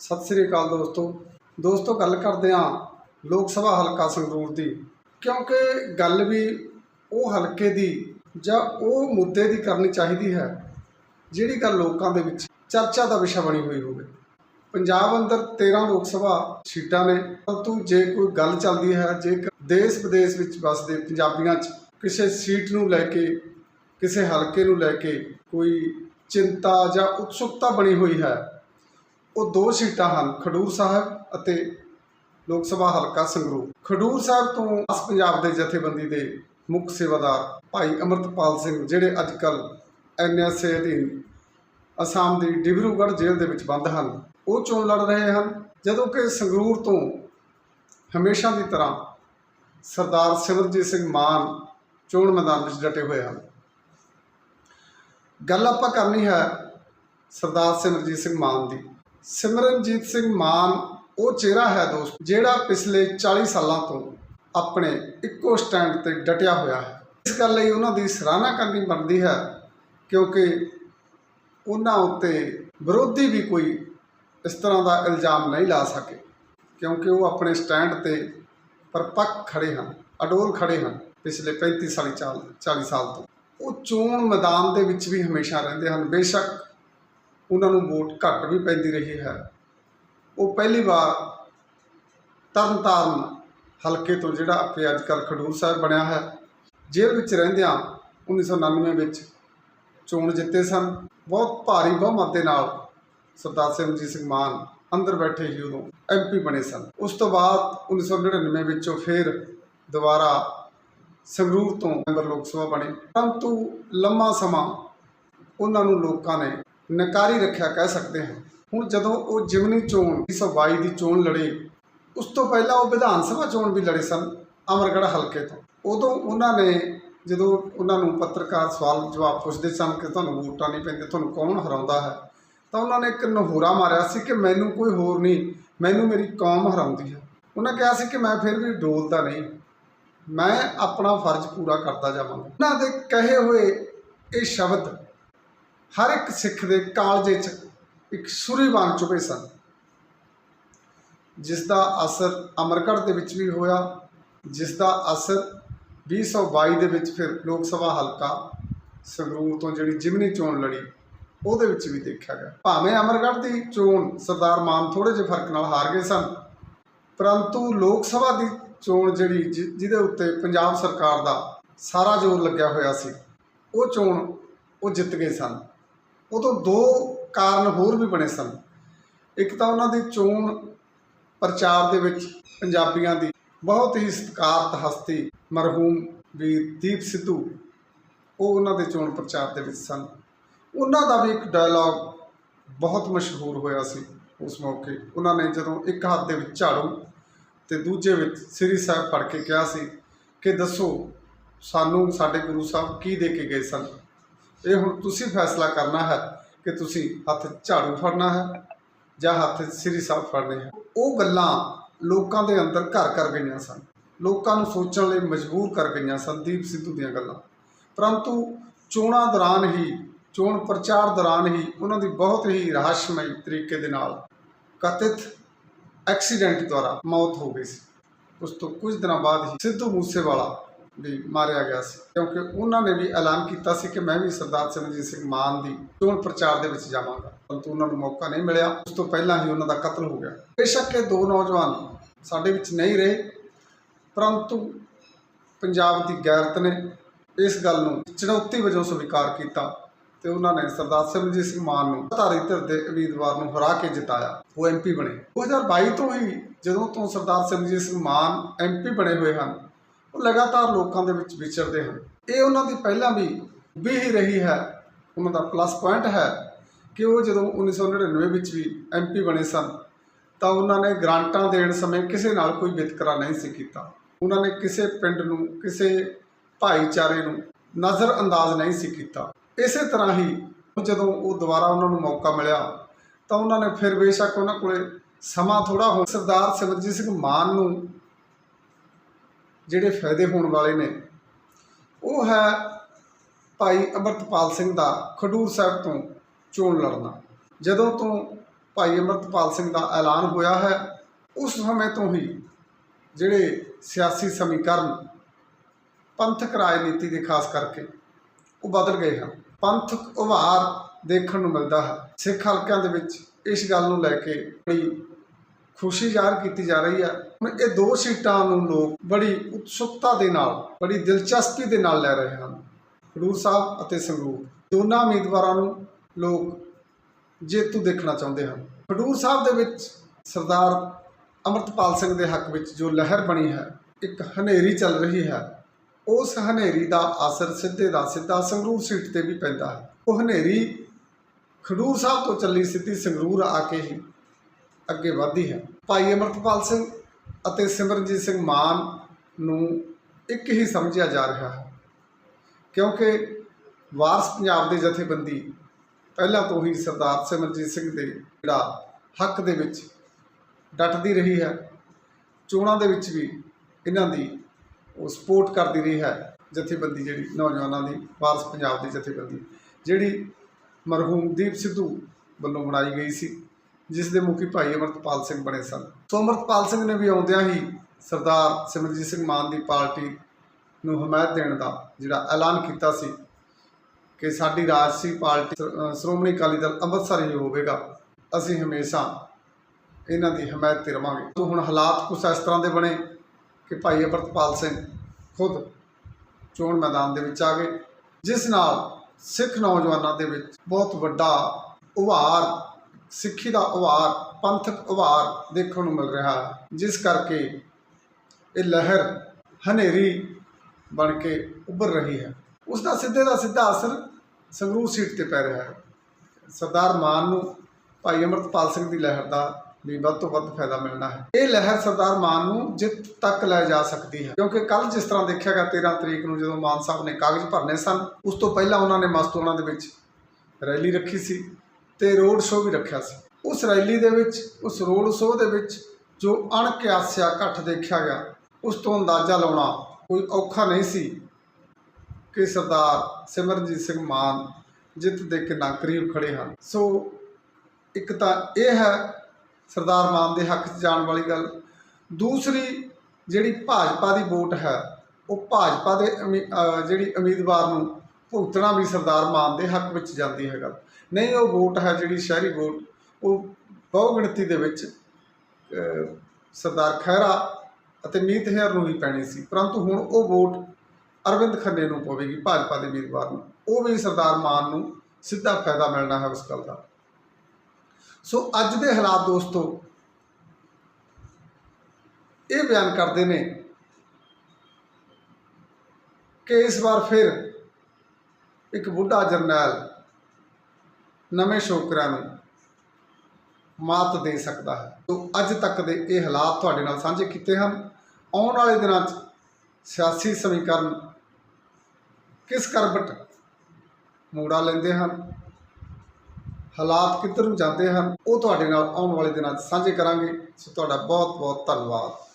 ਸਤਿ ਸ੍ਰੀ ਅਕਾਲ ਦੋਸਤੋ। ਦੋਸਤੋ, ਗੱਲ ਕਰਦੇ ਹਾਂ ਲੋਕ ਸਭਾ ਹਲਕਾ ਸੰਗਰੂਰ ਦੀ। ਕਿਉਂਕਿ ਗੱਲ ਵੀ ਉਹ ਹਲਕੇ ਦੀ ਜਾਂ ਉਹ ਮੁੱਦੇ ਦੀ ਕਰਨੀ ਚਾਹੀਦੀ ਹੈ, ਜਿਹੜੀ ਗੱਲ ਲੋਕਾਂ ਦੇ ਵਿੱਚ ਚਰਚਾ ਦਾ ਵਿਸ਼ਾ ਬਣੀ ਹੋਈ ਹੋਵੇ। ਪੰਜਾਬ ਅੰਦਰ 13 ਲੋਕ ਸਭਾ ਸੀਟਾਂ ਨੇ। ਪਰੰਤੂ ਜੇ ਕੋਈ ਗੱਲ ਚੱਲਦੀ ਹੈ ਜੇ ਦੇਸ਼ ਵਿਦੇਸ਼ ਵਿੱਚ ਵੱਸਦੇ ਪੰਜਾਬੀਆਂ 'ਚ ਕਿਸੇ ਸੀਟ ਨੂੰ ਲੈ ਕੇ, ਕਿਸੇ ਹਲਕੇ ਨੂੰ ਲੈ ਕੇ ਕੋਈ ਚਿੰਤਾ ਜਾਂ ਉਤਸੁਕਤਾ ਬਣੀ ਹੋਈ ਹੈ ਉਹ ਦੋ ਸੀਟਾਂ ਹਨ, ਖਡੂਰ ਸਾਹਿਬ ਅਤੇ ਲੋਕ ਸਭਾ ਹਲਕਾ ਸੰਗਰੂਰ। ਖਡੂਰ ਸਾਹਿਬ ਤੋਂ ਅਸ ਪੰਜਾਬ ਦੇ ਜਥੇਬੰਦੀ ਦੇ ਮੁੱਖ ਸੇਵਾਦਾਰ ਭਾਈ ਅਮਰਤਪਾਲ ਸਿੰਘ, ਜਿਹੜੇ ਅੱਜ ਕੱਲ ਐਨਐਸਏ ਅਧੀਨ ਅਸਾਮ ਦੀ ਡਿਬਰੂਗੜ੍ਹ ਜੇਲ੍ਹ ਦੇ ਵਿੱਚ ਬੰਦ ਹਨ, ਉਹ ਚੋਣ ਲੜ ਰਹੇ ਹਨ। ਜਦੋਂ ਕਿ ਸੰਗਰੂਰ ਤੋਂ ਹਮੇਸ਼ਾ ਦੀ ਤਰ੍ਹਾਂ ਸਰਦਾਰ ਸਿਮਰਜੀਤ ਸਿੰਘ ਮਾਨ ਚੋਣ ਮੈਦਾਨ ਵਿੱਚ ਡਟੇ ਹੋਏ ਹਨ। ਗੱਲ ਆਪਾਂ ਕਰਨੀ ਹੈ ਸਰਦਾਰ ਸਿਮਰਜੀਤ ਸਿੰਘ ਮਾਨ ਦੀ। ਸਿਮਰਨਜੀਤ ਸਿੰਘ ਮਾਨ ਉਹ ਚਿਹਰਾ ਹੈ ਦੋਸਤ, ਜਿਹੜਾ ਪਿਛਲੇ 40 ਸਾਲਾਂ ਤੋਂ ਆਪਣੇ ਇੱਕੋ ਸਟੈਂਡ ਤੇ ਡਟਿਆ ਹੋਇਆ ਹੈ। ਇਸ ਗੱਲ ਲਈ ਉਹਨਾਂ ਦੀ ਸਰਾਹਨਾ ਕਰਨੀ ਬਣਦੀ ਹੈ, ਕਿਉਂਕਿ ਉਹਨਾਂ ਉੱਤੇ ਵਿਰੋਧੀ ਵੀ ਕੋਈ ਇਸ ਤਰ੍ਹਾਂ ਦਾ ਇਲਜ਼ਾਮ ਨਹੀਂ ਲਾ ਸਕੇ, ਕਿਉਂਕਿ ਉਹ ਆਪਣੇ ਸਟੈਂਡ ਤੇ ਪਰਪੱਕ ਖੜੇ ਹਨ, ਅਡੋਲ ਖੜੇ ਹਨ ਪਿਛਲੇ 35 ਸਾਲੀ ਚਾਲ 40 ਸਾਲ ਤੋਂ। ਉਹ ਚੋਣ ਮੈਦਾਨ ਦੇ ਵਿੱਚ ਵੀ ਹਮੇਸ਼ਾ ਰਹਿੰਦੇ ਹਨ, ਬੇਸ਼ੱਕ ਉਹਨਾਂ ਨੂੰ ਵੋਟ ਘੱਟ ਵੀ ਪੈਂਦੀ ਰਹੀ ਹੈ। ਉਹ ਪਹਿਲੀ ਵਾਰ ਤਰਨਤਾਰਨ ਹਲਕੇ ਤੋਂ ਜਿਹੜਾ ਕਿ ਅੱਜ ਕੱਲ੍ਹ ਖਡੂਰ ਸਾਹਿਬ ਬਣਿਆ ਹੈ, ਜੇਲ੍ਹ ਵਿੱਚ ਰਹਿੰਦਿਆਂ 1999 ਵਿੱਚ ਚੋਣ ਜਿੱਤੇ ਸਨ। ਬਹੁਤ ਭਾਰੀ ਬਹੁਮਤ ਦੇ ਨਾਲ ਸਰਦਾਰ ਸਿਮਰਜੀਤ ਸਿੰਘ ਮਾਨ ਅੰਦਰ ਬੈਠੇ ਹੀ ਉਦੋਂ ਐਮਪੀ ਬਣੇ ਸਨ। ਉਸ ਤੋਂ ਬਾਅਦ 1999 ਵਿੱਚ ਉਹ ਫਿਰ ਦੁਬਾਰਾ ਸੰਗਰੂਰ ਤੋਂ ਮੈਂਬਰ ਲੋਕ ਸਭਾ ਬਣੇ। ਪਰੰਤੂ ਲੰਮਾ ਸਮਾਂ ਉਹਨਾਂ ਨੂੰ ਲੋਕਾਂ ਨੇ ਨਕਾਰੀ ਰੱਖਿਆ ਕਹਿ ਸਕਦੇ ਹਾਂ। ਹੁਣ ਜਦੋਂ ਉਹ ਜਿਮਨੀ ਚੋਣ 1922 ਦੀ ਚੋਣ ਲੜੇ, ਉਸ ਤੋਂ ਪਹਿਲਾਂ ਉਹ ਵਿਧਾਨ ਸਭਾ ਚੋਣ ਵੀ ਲੜੇ ਸਨ, ਅਮਰਗੜ੍ਹ ਹਲਕੇ ਤੋਂ। ਉਦੋਂ ਉਹਨਾਂ ਨੇ ਜਦੋਂ ਉਹਨਾਂ ਨੂੰ ਪੱਤਰਕਾਰ ਸਵਾਲ ਜਵਾਬ ਪੁੱਛਦੇ ਸਨ ਕਿ ਤੁਹਾਨੂੰ ਵੋਟਾਂ ਨਹੀਂ ਪੈਂਦੀਆਂ, ਤੁਹਾਨੂੰ ਕੌਣ ਹਰਾਉਂਦਾ ਹੈ? ਤਾਂ ਉਹਨਾਂ ਨੇ ਇੱਕ ਨਹੂਰਾ ਮਾਰਿਆ ਸੀ ਕਿ ਮੈਨੂੰ ਕੋਈ ਹੋਰ ਨਹੀਂ, ਮੈਨੂੰ ਮੇਰੀ ਕੌਮ ਹਰਾਉਂਦੀ ਹੈ। ਉਹਨਾਂ ਕਿਹਾ ਸੀ ਕਿ ਮੈਂ ਫਿਰ ਵੀ ਡੋਲਦਾ ਨਹੀਂ, ਮੈਂ ਆਪਣਾ ਫਰਜ਼ ਪੂਰਾ ਕਰਦਾ ਜਾਵਾਂਗਾ। ਉਹਨਾਂ ਦੇ ਕਹੇ ਹੋਏ ਇਹ ਸ਼ਬਦ ਹਰ ਇੱਕ ਸਿੱਖ ਦੇ ਕਾਲਜੇ 'ਚ ਇੱਕ ਸੂਰੀ ਵਾਂਗ ਚੁੱਕੇ ਸਨ। ਜਿਸ ਦਾ ਅਸਰ ਅਮਰਗੜ੍ਹ ਦੇ ਵਿੱਚ ਵੀ ਹੋਇਆ ਜਿਸ ਦਾ ਅਸਰ 2022 ਦੇ ਵਿੱਚ ਫਿਰ ਲੋਕ ਸਭਾ ਹਲਕਾ ਸੰਗਰੂਰ ਤੋਂ ਜਿਹੜੀ ਜਿਮਨੀ ਚੋਣ ਲੜੀ, ਉਹਦੇ ਵਿੱਚ ਵੀ ਦੇਖਿਆ ਗਿਆ। ਭਾਵੇਂ ਅਮਰਗੜ੍ਹ ਦੀ ਚੋਣ ਸਰਦਾਰ ਮਾਨ ਥੋੜੇ ਜਿਹੇ ਫ਼ਰਕ ਨਾਲ ਹਾਰ ਗਏ ਸਨ, ਪਰੰਤੂ ਲੋਕ ਸਭਾ ਦੀ ਚੋਣ ਜਿਹੜੀ ਜਿ- ਜਿਹਦੇ ਉੱਤੇ ਪੰਜਾਬ ਸਰਕਾਰ ਦਾ ਸਾਰਾ ਜ਼ੋਰ ਲੱਗਿਆ ਹੋਇਆ ਸੀ, ਉਹ ਚੋਣ ਉਹ ਜਿੱਤ ਗਏ ਸਨ। ਉਦੋਂ ਦੋ ਕਾਰਨ ਹੋਰ ਵੀ ਬਣੇ ਸਨ। ਇੱਕ ਤਾਂ ਉਹਨਾਂ ਦੀ ਚੋਣ ਪ੍ਰਚਾਰ ਦੇ ਵਿੱਚ ਪੰਜਾਬੀਆਂ ਦੀ ਬਹੁਤ ਹੀ ਸਤਿਕਾਰਤ ਹਸਤੀ ਮਰਹੂਮ ਵੀਰ ਦੀਪ ਸਿੱਧੂ, ਉਹ ਉਹਨਾਂ ਦੇ ਚੋਣ ਪ੍ਰਚਾਰ ਦੇ ਵਿੱਚ ਸਨ। ਉਹਨਾਂ ਦਾ ਵੀ ਇੱਕ ਡਾਇਲੌਗ ਬਹੁਤ ਮਸ਼ਹੂਰ ਹੋਇਆ ਸੀ ਉਸ ਮੌਕੇ। ਉਹਨਾਂ ਨੇ ਜਦੋਂ ਇੱਕ ਹੱਥ ਦੇ ਵਿੱਚ ਝਾੜੂ ਤੇ ਦੂਜੇ ਵਿੱਚ ਸ੍ਰੀ ਸਾਹਿਬ ਫੜ ਕੇ ਕਿਹਾ ਸੀ ਕਿ ਦੱਸੋ ਸਾਨੂੰ, ਸਾਡੇ ਗੁਰੂ ਸਾਹਿਬ ਕੀ ਦੇ ਕੇ ਗਏ ਸਨ? ਇਹ ਹੁਣ ਤੁਸੀਂ ਫੈਸਲਾ ਕਰਨਾ ਹੈ ਕਿ ਤੁਸੀਂ ਹੱਥ ਝਾੜੂ ਫੜਨਾ ਹੈ ਜਾਂ ਹੱਥ ਸ੍ਰੀ ਸਾਹਿਬ ਫੜਨੇ ਹੈ। ਉਹ ਗੱਲਾਂ ਲੋਕਾਂ ਦੇ ਅੰਦਰ ਘਰ ਕਰ ਗਈਆਂ ਸਨ। ਲੋਕਾਂ ਨੂੰ ਸੋਚਣ ਲਈ ਮਜਬੂਰ ਕਰ ਗਈਆਂ ਸਨ ਦੀਪ ਸਿੱਧੂ ਦੀਆਂ ਗੱਲਾਂ। ਪਰੰਤੂ ਚੋਣਾਂ ਦੌਰਾਨ ਹੀ, ਚੋਣ ਪ੍ਰਚਾਰ ਦੌਰਾਨ ਹੀ ਉਹਨਾਂ ਦੀ ਬਹੁਤ ਹੀ ਰਹੱਸਮਈ ਤਰੀਕੇ ਦੇ ਨਾਲ ਕਥਿਤ ਐਕਸੀਡੈਂਟ ਦੁਆਰਾ ਮੌਤ ਹੋ ਗਈ ਸੀ। ਉਸ ਤੋਂ ਕੁਝ ਦਿਨਾਂ ਬਾਅਦ ਹੀ ਸਿੱਧੂ ਮੂਸੇਵਾਲਾ ਵੀ ਮਾਰਿਆ ਗਿਆ ਸੀ। ਕਿਉਂਕਿ ਉਹਨਾਂ ਨੇ ਵੀ ਐਲਾਨ ਕੀਤਾ ਸੀ ਕਿ ਮੈਂ ਵੀ ਸਰਦਾਰ ਸਿਮਰਜੀਤ ਸਿੰਘ ਮਾਨ ਦੀ ਚੋਣ ਪ੍ਰਚਾਰ ਦੇ ਵਿੱਚ ਜਾਵਾਂਗਾ। ਪਰੰਤੂ ਉਹਨਾਂ ਨੂੰ ਮੌਕਾ ਨਹੀਂ ਮਿਲਿਆ। ਉਸ ਤੋਂ ਪਹਿਲਾਂ ਹੀ ਉਹਨਾਂ ਦਾ ਕਤਲ ਹੋ ਗਿਆ। ਬੇਸ਼ੱਕ ਇਹ ਦੋ ਨੌਜਵਾਨ ਸਾਡੇ ਵਿੱਚ ਨਹੀਂ ਰਹੇ। ਪਰੰਤੂ ਪੰਜਾਬ ਦੀ ਗੈਰਤ ਨੇ ਇਸ ਗੱਲ ਨੂੰ ਚੁਣੌਤੀ ਵਜੋਂ ਸਵੀਕਾਰ ਕੀਤਾ ਤੇ ਉਹਨਾਂ ਨੇ ਸਰਦਾਰ ਸਿਮਰਜੀਤ ਸਿੰਘ ਮਾਨ ਨੂੰ ਧਾਰੀ ਧਿਰ ਦੇ ਉਮੀਦਵਾਰ ਨੂੰ ਹਰਾ ਕੇ ਜਿਤਾਇਆ। ਉਹ ਐਮਪੀ ਬਣੇ। 2022 ਤੋਂ ਹੀ ਜਦੋਂ ਤੋਂ ਸਰਦਾਰ ਸਿਮਰਜੀਤ ਸਿੰਘ ਮਾਨ ਐਮਪੀ ਬਣੇ ਹੋਏ ਹਨ ਉਹ ਲਗਾਤਾਰ ਲੋਕਾਂ ਦੇ ਵਿੱਚ ਵਿਚਰਦੇ ਹਨ। ਇਹ ਉਹਨਾਂ ਦੀ ਪਹਿਲਾਂ ਵੀ ਵੀ ਹੀ ਰਹੀ ਹੈ। ਉਹਨਾਂ ਦਾ ਪਲੱਸ ਪੁਆਇੰਟ ਹੈ ਕਿ ਉਹ ਜਦੋਂ 1999 ਵਿੱਚ ਵੀ ਐਮਪੀ ਬਣੇ ਸਨ, ਤਾਂ ਉਹਨਾਂ ਨੇ ਗ੍ਰਾਂਟਾਂ ਦੇਣ ਸਮੇਂ ਕਿਸੇ ਨਾਲ ਕੋਈ ਵਿਤਕਰਾ ਨਹੀਂ ਸੀ ਕੀਤਾ। ਉਹਨਾਂ ਨੇ ਕਿਸੇ ਪਿੰਡ ਨੂੰ, ਕਿਸੇ ਭਾਈਚਾਰੇ ਨੂੰ ਨਜ਼ਰ ਅੰਦਾਜ਼ ਨਹੀਂ ਸੀ ਕੀਤਾ। ਇਸੇ ਤਰ੍ਹਾਂ ਹੀ ਜਦੋਂ ਉਹ ਦੁਬਾਰਾ ਉਹਨਾਂ ਨੂੰ ਮੌਕਾ ਮਿਲਿਆ, ਤਾਂ ਉਹਨਾਂ ਨੇ ਫਿਰ ਬੇਸ਼ੱਕ ਉਹਨਾਂ ਕੋਲੇ ਸਮਾਂ ਥੋੜਾ ਹੋ ਸਰਦਾਰ ਸਿਮਰਜੀਤ ਸਿੰਘ ਮਾਨ ਨੂੰ ਜਿਹੜੇ ਫਾਇਦੇ ਹੋਣ ਵਾਲੇ ਨੇ, ਉਹ ਹੈ ਭਾਈ ਅਮਰਤਪਾਲ ਸਿੰਘ ਦਾ ਖਡੂਰ ਸਾਹਿਬ ਤੋਂ ਚੋਣ ਲੜਨਾ। ਜਦੋਂ ਤੋਂ ਭਾਈ ਅਮਰਤਪਾਲ ਸਿੰਘ ਦਾ ਐਲਾਨ ਹੋਇਆ ਹੈ, ਉਸ ਸਮੇਂ ਤੋਂ ਹੀ ਜਿਹੜੇ ਸਿਆਸੀ ਸਮੀਕਰਨ ਪੰਥਕ ਰਾਜਨੀਤੀ ਦੇ ਖਾਸ ਕਰਕੇ ਉਹ ਬਦਲ ਗਏ ਹਨ। ਪੰਥਕ ਉਭਾਰ ਦੇਖਣ ਨੂੰ ਮਿਲਦਾ ਹੈ। ਸਿੱਖ ਹਲਕਿਆਂ ਦੇ ਵਿੱਚ ਇਸ ਗੱਲ ਨੂੰ ਲੈ ਕੇ ਬੜੀ ਖੁਸ਼ੀ ਜ਼ਾਹਰ ਕੀਤੀ ਜਾ ਰਹੀ ਹੈ ਇਹ ਦੋ ਸੀਟਾਂ ਨੂੰ ਲੋਕ ਬੜੀ ਉਤਸੁਕਤਾ ਦੇ ਨਾਲ, ਬੜੀ ਦਿਲਚਸਪੀ ਦੇ ਨਾਲ ਲੈ ਰਹੇ ਹਨ। ਖਡੂਰ ਸਾਹਿਬ ਅਤੇ ਸੰਗਰੂਰ, ਦੋਨਾਂ ਉਮੀਦਵਾਰਾਂ ਨੂੰ ਲੋਕ ਜੇਤੂ ਦੇਖਣਾ ਚਾਹੁੰਦੇ ਹਨ। ਖਡੂਰ ਸਾਹਿਬ ਦੇ ਵਿੱਚ ਸਰਦਾਰ ਅਮਰਤਪਾਲ ਸਿੰਘ ਦੇ ਹੱਕ ਵਿੱਚ ਜੋ ਲਹਿਰ ਬਣੀ ਹੈ, ਇੱਕ ਹਨੇਰੀ ਚੱਲ ਰਹੀ ਹੈ। ਉਸ ਹਨੇਰੀ ਦਾ ਅਸਰ ਸਿੱਧੇ ਦਾ ਸਿੱਧਾ ਸੰਗਰੂਰ ਸੀਟ ਤੇ ਵੀ ਪੈਂਦਾ ਹੈ। ਉਹ ਹਨੇਰੀ ਖਡੂਰ ਸਾਹਿਬ ਤੋਂ ਚੱਲੀ ਸਿੱਧੀ ਸੰਗਰੂਰ ਆ ਕੇ ਹੀ ਅੱਗੇ ਵਧਦੀ ਹੈ। ਭਾਈ ਅਮਰਤਪਾਲ ਸਿੰਘ ਅਤੇ ਸਿਮਰਨਜੀਤ ਸਿੰਘ ਮਾਨ ਨੂੰ ਇੱਕ ਹੀ ਸਮਝਿਆ ਜਾ ਰਿਹਾ ਹੈ। ਕਿਉਂਕਿ ਵਾਰਸ ਪੰਜਾਬ ਦੇ ਜਥੇਬੰਦੀ ਪਹਿਲਾਂ ਤੋਂ ਹੀ ਸਰਦਾਰ ਸਿਮਰਨਜੀਤ ਸਿੰਘ ਦੇ ਜਿਹੜਾ ਹੱਕ ਦੇ ਵਿੱਚ ਡਟਦੀ ਰਹੀ ਹੈ। ਚੋਣਾਂ ਦੇ ਵਿੱਚ ਵੀ ਇਹਨਾਂ ਦੀ ਉਹ ਸਪੋਰਟ ਕਰਦੀ ਰਹੀ ਹੈ ਜਥੇਬੰਦੀ ਜਿਹੜੀ ਨੌਜਵਾਨਾਂ ਦੀ, ਵਾਰਸ ਪੰਜਾਬ ਦੀ ਜਥੇਬੰਦੀ, ਜਿਹੜੀ ਮਰਹੂਮ ਦੀਪ ਸਿੱਧੂ ਵੱਲੋਂ ਬਣਾਈ ਗਈ ਸੀ। ਜਿਸ ਦੇ ਮੁਖੀ ਭਾਈ ਅਮਰਤਪਾਲ ਸਿੰਘ ਬਣੇ ਸਨ। ਸੋ ਅਮਰਤਪਾਲ ਸਿੰਘ ਨੇ ਵੀ ਆਉਂਦਿਆਂ ਹੀ ਸਰਦਾਰ ਸਿਮਰਜੀਤ ਸਿੰਘ ਮਾਨ ਦੀ ਪਾਰਟੀ ਨੂੰ ਹਮਾਇਤ ਦੇਣ ਦਾ ਜਿਹੜਾ ਐਲਾਨ ਕੀਤਾ ਸੀ ਕਿ ਸਾਡੀ ਰਾਜਸੀ ਪਾਰਟੀ ਸ਼੍ਰੋਮਣੀ ਅਕਾਲੀ ਦਲ ਅੰਮ੍ਰਿਤਸਰ ਹੀ ਹੋਵੇਗਾ। ਅਸੀਂ ਹਮੇਸ਼ਾ ਇਹਨਾਂ ਦੀ ਹਮਾਇਤ ਤੇ ਰਵਾਂਗੇ। ਤੋਂ ਹੁਣ ਹਾਲਾਤ ਕੁਛ ਇਸ ਤਰ੍ਹਾਂ ਦੇ ਬਣੇ ਕਿ ਭਾਈ ਅਮਰਤਪਾਲ ਸਿੰਘ ਖੁਦ ਚੋਣ ਮੈਦਾਨ ਦੇ ਵਿੱਚ ਆ ਗਏ, ਜਿਸ ਨਾਲ ਸਿੱਖ ਨੌਜਵਾਨਾਂ ਦੇ ਵਿੱਚ ਬਹੁਤ ਵੱਡਾ ਉਭਾਰ ਸਿੱਖੀ ਦਾ ਉਭਾਰ ਪੰਥਕ ਉਭਾਰ ਦੇਖਣ ਨੂੰ ਮਿਲ ਰਿਹਾ ਹੈ, ਜਿਸ ਕਰਕੇ ਇਹ ਲਹਿਰ ਹਨੇਰੀ ਬਣ ਕੇ ਉੱਭਰ ਰਹੀ ਹੈ। ਉਸ ਦਾ ਸਿੱਧੇ ਦਾ ਸਿੱਧਾ ਅਸਰ ਸੰਗਰੂਰ ਸੀਟ ਤੇ ਪੈ ਰਿਹਾ ਹੈ। ਸਰਦਾਰ ਮਾਨ ਨੂੰ ਭਾਈ ਅਮਰਤਪਾਲ ਸਿੰਘ ਦੀ ਲਹਿਰ ਦਾ ਵੀ ਵੱਧ ਤੋਂ ਵੱਧ ਫਾਇਦਾ ਮਿਲਣਾ ਹੈ। ਇਹ ਲਹਿਰ ਸਰਦਾਰ ਮਾਨ ਨੂੰ ਜਿੱਤ ਤੱਕ ਲੈ ਜਾ ਸਕਦੀ ਹੈ, ਕਿਉਂਕਿ ਕੱਲ ਜਿਸ ਤਰ੍ਹਾਂ ਦੇਖਿਆ ਗਿਆ 13 ਤਰੀਕ ਨੂੰ ਜਦੋਂ ਮਾਨ ਸਾਹਿਬ ਨੇ ਕਾਗਜ਼ ਭਰਨੇ ਸਨ, ਉਸ ਤੋਂ ਪਹਿਲਾਂ ਉਹਨਾਂ ਨੇ ਮਸਤੂਆਣਾ ਦੇ ਵਿੱਚ ਰੈਲੀ ਰੱਖੀ ਸੀ। ਤੇ ਰੋਡ ਸ਼ੋਅ ਵੀ ਰੱਖਿਆ ਸੀ। ਉਸ ਰੈਲੀ ਦੇ ਵਿੱਚ, ਉਸ ਰੋਡ ਸ਼ੋਅ ਦੇ ਵਿੱਚ ਜੋ ਅਣਕਿਆਸਿਆ ਇਕੱਠ ਦੇਖਿਆ ਗਿਆ, ਉਸ ਤੋਂ ਅੰਦਾਜ਼ਾ ਲਾਉਣਾ ਕੋਈ ਔਖਾ ਨਹੀਂ ਸੀ ਕਿ ਸਰਦਾਰ ਸਿਮਰਨਜੀਤ ਸਿੰਘ ਮਾਨ ਜਿੱਤ ਦੇ ਕਿੰਨਾ ਕਰੀਬ ਖੜੇ ਹਨ। ਸੋ, ਇੱਕ ਤਾਂ ਇਹ ਹੈ ਸਰਦਾਰ ਮਾਨ ਦੇ ਹੱਕ 'ਚ ਜਾਣ ਵਾਲੀ ਗੱਲ। ਦੂਸਰੀ, ਜਿਹੜੀ ਭਾਜਪਾ ਦੀ ਵੋਟ ਹੈ, ਉਹ ਭਾਜਪਾ ਦੇ ਉਮੀ- ਜਿਹੜੀ ਉਮੀਦਵਾਰ ਨੂੰ ਭੁਗਤਣਾ ਵੀ ਸਰਦਾਰ ਮਾਨ ਦੇ ਹੱਕ ਵਿੱਚ ਜਾਂਦੀ ਹੈ ਗੱਲ। ਨਹੀਂ, ਉਹ ਵੋਟ ਹੈ ਜਿਹੜੀ ਸ਼ਹਿਰੀ ਵੋਟ, ਉਹ ਬਹੁ ਗਿਣਤੀ ਦੇ ਵਿੱਚ ਸਰਦਾਰ ਖਹਿਰਾ ਅਤੇ ਮੀਤ ਹੈਰ ਨੂੰ ਵੀ ਪੈਣੀ ਸੀ। ਪਰੰਤੂ ਹੁਣ ਉਹ ਵੋਟ ਅਰਵਿੰਦ ਖੰਨੇ ਨੂੰ ਪਵੇਗੀ, ਭਾਜਪਾ ਦੇ ਉਮੀਦਵਾਰ ਨੂੰ। ਉਹ ਵੀ ਸਰਦਾਰ ਮਾਨ ਨੂੰ ਸਿੱਧਾ ਫਾਇਦਾ ਮਿਲਣਾ ਹੈ ਉਸ ਗੱਲ ਦਾ। ਸੋ ਅੱਜ ਦੇ ਹਾਲਾਤ ਦੋਸਤੋ, ਇਹ ਬਿਆਨ ਕਰਦੇ ਨੇ ਕਿ ਇਸ ਵਾਰ ਫਿਰ ਇੱਕ ਬੁੱਢਾ ਜਰਨੈਲ ਨਵੇਂ ਸ਼ੋਕਰਾਂ ਨੂੰ ਮਾਤ ਦੇ ਸਕਦਾ ਹੈ। ਸੋ ਅੱਜ ਤੱਕ ਦੇ ਇਹ ਹਾਲਾਤ ਤੁਹਾਡੇ ਨਾਲ ਸਾਂਝੇ ਕੀਤੇ ਹਨ। ਆਉਣ ਵਾਲੇ ਦਿਨਾਂ 'ਚ ਸਿਆਸੀ ਸਮੀਕਰਨ ਕਿਸ ਕਰਬਟ ਮੋੜਾ ਲੈਂਦੇ ਹਨ? ਹਾਲਾਤ ਕਿੱਧਰ ਨੂੰ ਜਾਂਦੇ ਹਨ? ਉਹ ਤੁਹਾਡੇ ਨਾਲ ਆਉਣ ਵਾਲੇ ਦਿਨਾਂ 'ਚ ਸਾਂਝੇ ਕਰਾਂਗੇ। ਸੋ ਤੁਹਾਡਾ ਬਹੁਤ ਬਹੁਤ ਧੰਨਵਾਦ।